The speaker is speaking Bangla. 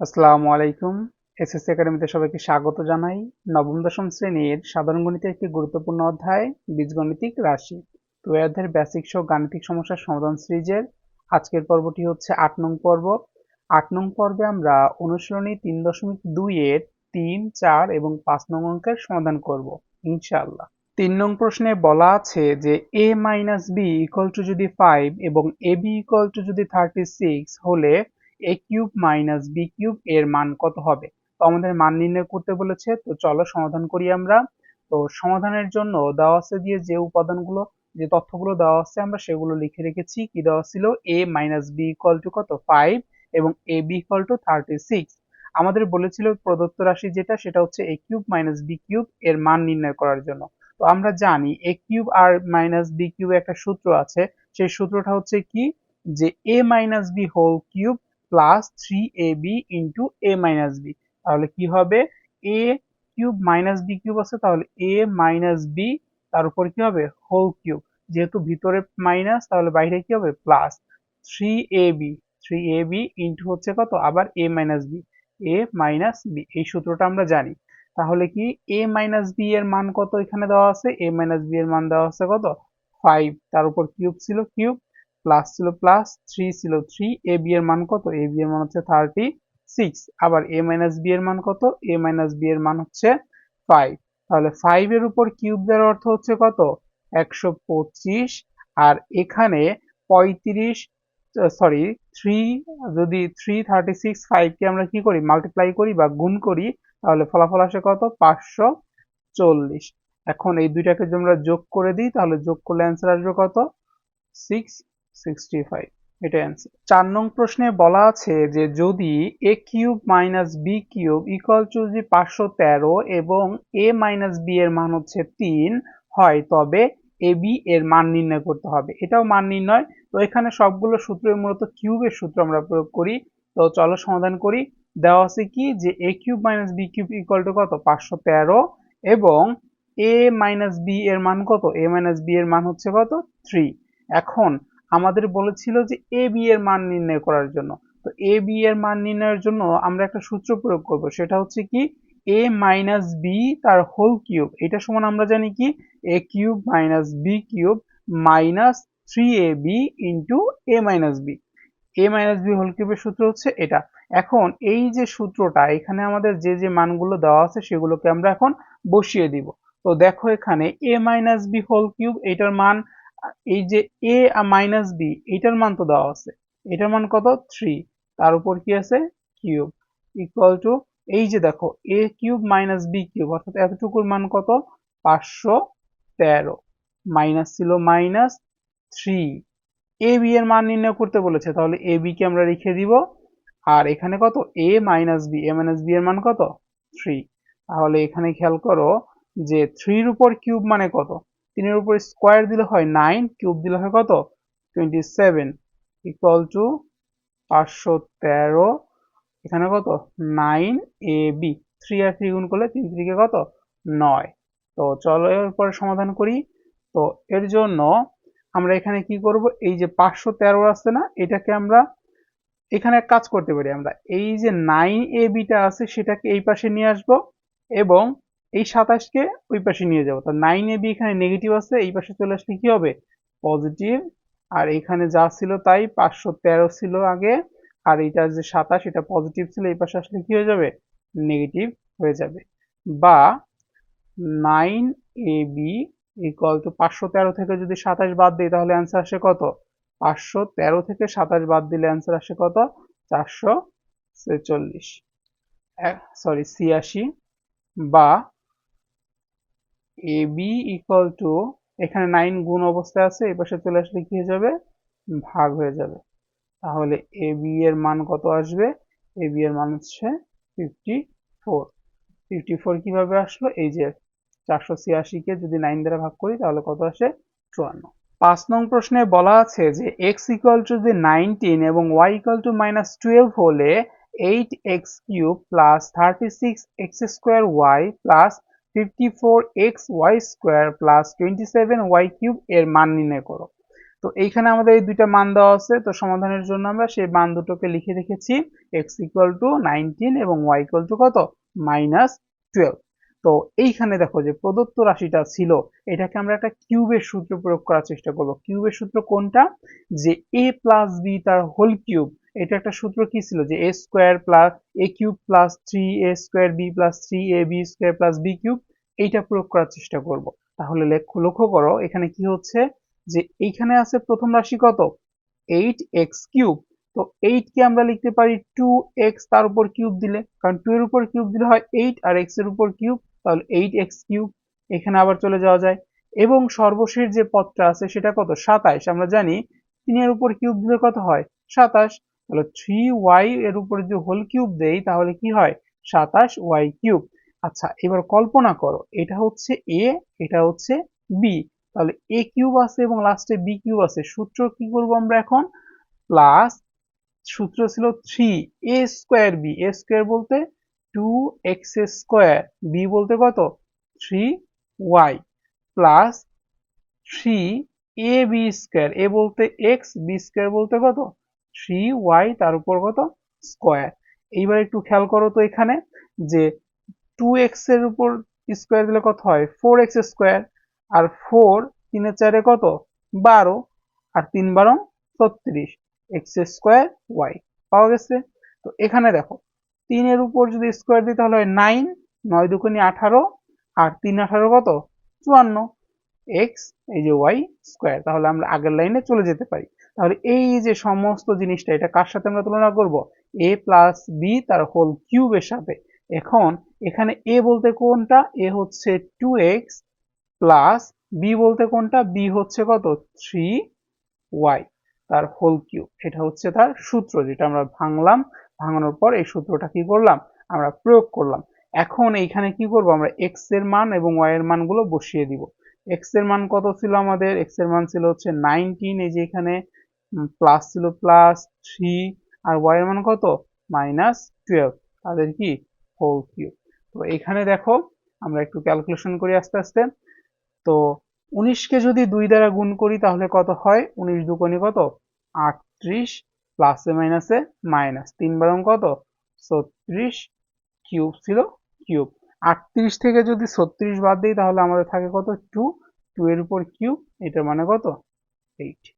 আসসালামু আলাইকুম। এসএসসি একাডেমিতে সবাইকে স্বাগত জানাই। নবম দশম শ্রেণির সাধারণ গণিতের একটি গুরুত্বপূর্ণ অধ্যায়, বীজগণিতিক রাশি। তো এই অধ্যায়ের বেসিক সহ গাণিতিক সমস্যার সমাধান সিরিজের আজকের পর্বটি হচ্ছে আট নং পর্ব। আট নং পর্বে আমরা অনুশীলনী তিন দশমিক দুই এর তিন, চার এবং পাঁচ নং অঙ্কের সমাধান করব, ইনশাআল্লাহ। তিন নং প্রশ্নে বলা আছে যে A minus B equal to যদি ফাইভ এবং এ বি ইকুয়াল টু যদি থার্টি সিক্স হলে A cube minus B cube এর মান কত হবে? তো আমাদের মান নির্ণয় করতে বলেছে, তো চলো সমাধান করি আমরা। তো সমাধানের জন্য দেওয়া আছে দিয়ে যে উপাদানগুলো, যে তথ্যগুলো দেওয়া আছে, আমরা সেগুলো লিখে রেখেছি। কি দেওয়া ছিল? A minus B equal to কত? ফাইভ এবং A B equal to thirty six আমাদের বলেছিল প্রদত্ত রাশি যেটা, সেটা হচ্ছে A cube minus B cube এর মান নির্ণয় করার জন্য। তো আমরা জানি এ কিউব আর মাইনাস বি কিউব একটা সূত্র আছে। সেই সূত্রটা হচ্ছে কি? যে A minus B whole cube plus three A B into A minus B তাহলে কি হবে? A cube minus B cube আছে, তাহলে এ মাইনাস বি তার উপর কি হবে? হোল কিউব যেহেতু ভিতরে মাইনাস তাহলে বাইরে কি হবে? Plus three A B three A B into হচ্ছে কত? আবার A minus B A minus B এই সূত্রটা আমরা জানি। তাহলে কি? এ মাইনাস বি এর মান কত এখানে দেওয়া আছে? এ মাইনাস বি এর মান দেওয়া আছে কত? ফাইভ তার উপর কিউব ছিল কিউব প্লাস ছিল প্লাস থ্রি ছিল থ্রি এ বি এর মান কত? এ বি এর মান হচ্ছে থার্টি সিক্স আবার এ মাইনাস বি এর মান কত? এ মাইনাস বি এর মান হচ্ছে ফাইভ তাহলে ফাইভ এর উপর কিউব দেওয়ার অর্থ হচ্ছে কত? একশো পঁচিশ, আর এখানে পঁয়ত্রিশ সরি থ্রি যদি থ্রি থার্টি সিক্স ফাইভকে আমরা কি করি? মাল্টিপ্লাই করি বা গুণ করি, তাহলে ফলাফল আসে কত? পাঁচশো চল্লিশ। এখন এই দুইটাকে যদি আমরা যোগ করে দিই, তাহলে যোগ করলে অ্যান্সার আসবে কত? সিক্স চার নং প্রশ্নে বলা আছে যে যদি A cube minus B cube equal to যদি পাঁচশো তেরো এবং এ মাইনাস বি এর মান হচ্ছে তিন হয়, তবে এ বি এর মান নির্ণয় করতে হবে। এটাও মান নির্ণয়। তো এখানে সবগুলো সূত্র মূলত কিউবের সূত্র আমরা প্রয়োগ করি। তো চলো সমাধান করি। দেওয়া আছে কি যে A cube minus B cube equal to কত? পাঁচশো তেরো এবং এ মাইনাস বি এর মান কত? এ মাইনাস বি এর মান হচ্ছে কত? থ্রি এখন আমাদের বলেছিল যে এ বি এর মান নির্ণয় করার জন্য। তো এ বি এর মান নির্ণয়ের জন্য আমরা একটা সূত্র প্রয়োগ করব। সেটা হচ্ছে কি এ মাইনাস বি তার হোল কিউব এটা সমান আমরা জানি কি A cube minus B cube minus three A B into A minus B A minus B whole কিউবের সূত্র হচ্ছে এটা। এখন এই যে সূত্রটা, এখানে আমাদের যে যে মানগুলো দেওয়া আছে সেগুলোকে আমরা এখন বসিয়ে দিব। তো দেখো এখানে A minus B whole cube এটার মান এই যে এ মাইনাস বি এইটার মান তো দেওয়া আছে। এটার মান কত? থ্রি তার উপর কি আছে? কিউব ইকুয়াল টু এই যে দেখো A cube minus B cube অর্থাৎ এতটুকুর মান কত? পাঁচশো তেরো। মাইনাস ছিল মাইনাস থ্রি এ বি এর মান নির্ণয় করতে বলেছে, তাহলে এ বি কে আমরা রেখে দিব। আর এখানে কত? A minus B A minus B এর মান কত? থ্রি তাহলে এখানে খেয়াল করো যে থ্রির উপর কিউব মানে কত? তিনের উপর স্কোয়ার দিলে হয় নাইন কিউব দিলে হয় কত? টোয়েন্টি সেভেন ইকুয়াল টু পাঁচশো তেরো, এখানে কত? নাইন এ বি থ্রি আর থ্রি গুণ করলে তিন থ্রিকে কত? নয়। তো চলো এরপরে সমাধান করি। তো এর জন্য আমরা এখানে কি করব? এই যে পাঁচশো তেরো আসছে না, এটাকে আমরা এখানে কাজ করতে পারি আমরা। এই যে নাইন এ বিটা আছে, সেটাকে এই পাশে নিয়ে আসব এবং এই সাতাশকে ওই পাশে নিয়ে যাব। তো নাইন বি এখানে নেগেটিভ আছে, এই পাশে চলে আসলে কি হবে? পজিটিভ আর এখানে যা ছিল তাই পাঁচশো তেরো ছিল আগে। আর এটা যে সাতাশ, এটা পজিটিভ ছিল, এই পাশে আসলে কি হয়ে যাবে? নেগেটিভ হয়ে যাবে। বা nine A B equal to পাঁচশো তেরো থেকে যদি সাতাশ বাদ দিই, তাহলে অ্যান্সার আসে কত? পাঁচশো তেরো থেকে সাতাশ বাদ দিলে অ্যান্সার আসে কত? চারশো ছেচল্লিশ। সরি ছিয়াশি। বা এ বি ইকুয়াল টু এখানে নাইন গুণ অবস্থায় আছে, এই পাশে চলে আসলে কি হয়ে যাবে? ভাগ হয়ে যাবে। তাহলে এ বি এর মান কত আসবে? এ বি এর মান হচ্ছে ফিফটি ফোর ফিফটি ফোর কীভাবে আসলো? এই যে চারশো ছিয়াশিকে যদি নাইন দ্বারা ভাগ করি, তাহলে কত আসে? চুয়ান্ন। পাঁচ নং প্রশ্নে বলা আছে যে এক্স ইকুয়াল টু যদি নাইনটিন এবং Y equal to minus twelve হলে eight X cube plus thirty six X square Y plus fifty X Y square plus twenty seven Y cube এর মান নির্ণয় করো। তো এইখানে আমাদের এই দুইটা মান দেওয়া আছে, তো সমাধানের জন্য আমরা সেই মান দুটোকে লিখে রেখেছি এক্স ইকুয়াল টু নাইনটিন এবং ওয়াই ইকুয়াল টু কত? মাইনাস টুয়েলভ তো এইখানে দেখো যে প্রদত্ত রাশিটা ছিল, এটাকে আমরা একটা কিউবের সূত্র প্রয়োগ করার চেষ্টা করব। কিউবের সূত্র কোনটা? যে এ প্লাস বি তার হোল কিউব এটা একটা সূত্র কি ছিল? যে A square plus A cube plus three A square B plus three A B square plus B cube এইটা প্রয়োগ করার চেষ্টা করব। তাহলে লক্ষ্য লক্ষ্য করো, এখানে কি হচ্ছে যে এইখানে আছে প্রথম রাশি কত? Eight X cube. তো এইট কে আমরা লিখতে পারি টু এক্স, তার উপর কিউব দিলে। কারণ টু এর উপর কিউব দিলে হয় এইট আর এক্সের উপর কিউব, তাহলে এইট এক্স কিউব। এখানে আবার চলে যাওয়া যায়। এবং সর্বশেষ যে পদটা আছে সেটা কত? সাতাইশ আমরা জানি তিনের উপর কিউব দিলে কত হয়? সাতাশ। তাহলে থ্রি ওয়াই এর উপর যদি হোল কিউব দেই, তাহলে কি হয়? সাতাশ ওয়াই কিউব। আচ্ছা এবার কল্পনা করো, এটা হচ্ছে এ এটা হচ্ছে বি তাহলে এ কিউব আছে এবং লাস্টে বি কিউব আছে, সূত্র কি করব আমরা এখন? প্লাস সূত্র ছিল three A square B A square বলতে টু এক্স স্কোয়ার বি বলতে কত? Three Y plus three A B square A বলতে এক্স বি স্কোয়ার বলতে কত? থ্রি ওয়াই তার উপর কত? স্কোয়ার এইবার একটু খেয়াল করো তো এখানে, যে টু এক্সের উপর স্কোয়ার দিলে কত হয়? ফোর এক্স স্কোয়ার আর ফোর তিনের চারে কত? বারো। আর তিন বারো ছত্রিশ। এক্স স্কোয়ার ওয়াই পাওয়া গেছে? তো এখানে দেখো, তিনের উপর যদি স্কোয়ার দিই তাহলে হয় নাইন নয় দুগুনি আঠারো, আর তিন আঠারো কত? চুয়ান্ন। এক্স এই যে ওয়াই স্কোয়ার তাহলে আমরা আগের লাইনে চলে যেতে পারি। তাহলে এই যে সমস্ত জিনিসটা, এটা কার সাথে আমরা তুলনা করব? এ প্লাস বি তার হোল কিউবের সাথে। এখন এখানে এ বলতে কোনটা? এ হচ্ছে টু এক্স প্লাস বি বলতে কোনটা? বি হচ্ছে কত? থ্রি ওয়াই তার হোল কিউব এটা হচ্ছে তার সূত্র যেটা আমরা ভাঙলাম। ভাঙানোর পর এই সূত্রটা কি করলাম? আমরা প্রয়োগ করলাম। এখন এইখানে কি করব? আমরা এক্সের মান এবং ওয়াই এর মানগুলো বসিয়ে দিব। এক্সের মান কত ছিল আমাদের? এক্সের মান ছিল হচ্ছে নাইনটিন এই যে এখানে প্লাস ছিল প্লাস থ্রি আর ওয়াই এর মান কত? মাইনাস টুয়েলভ তাদের কি? হোল কিউব তো এখানে দেখো, আমরা একটু ক্যালকুলেশন করি আস্তে আস্তে। তো উনিশকে যদি দুই দ্বারা গুণ করি, তাহলে কত হয়? উনিশ দুকোনি কত? আটত্রিশ প্লাসে মাইনাসে মাইনাস তিন বারং কত? ছত্রিশ কিউব ছিল কিউব আটত্রিশ থেকে যদি ছত্রিশ বাদ দিই, তাহলে আমাদের থাকে কত? টু টু এর উপর কিউব এটার মানে কত? এইট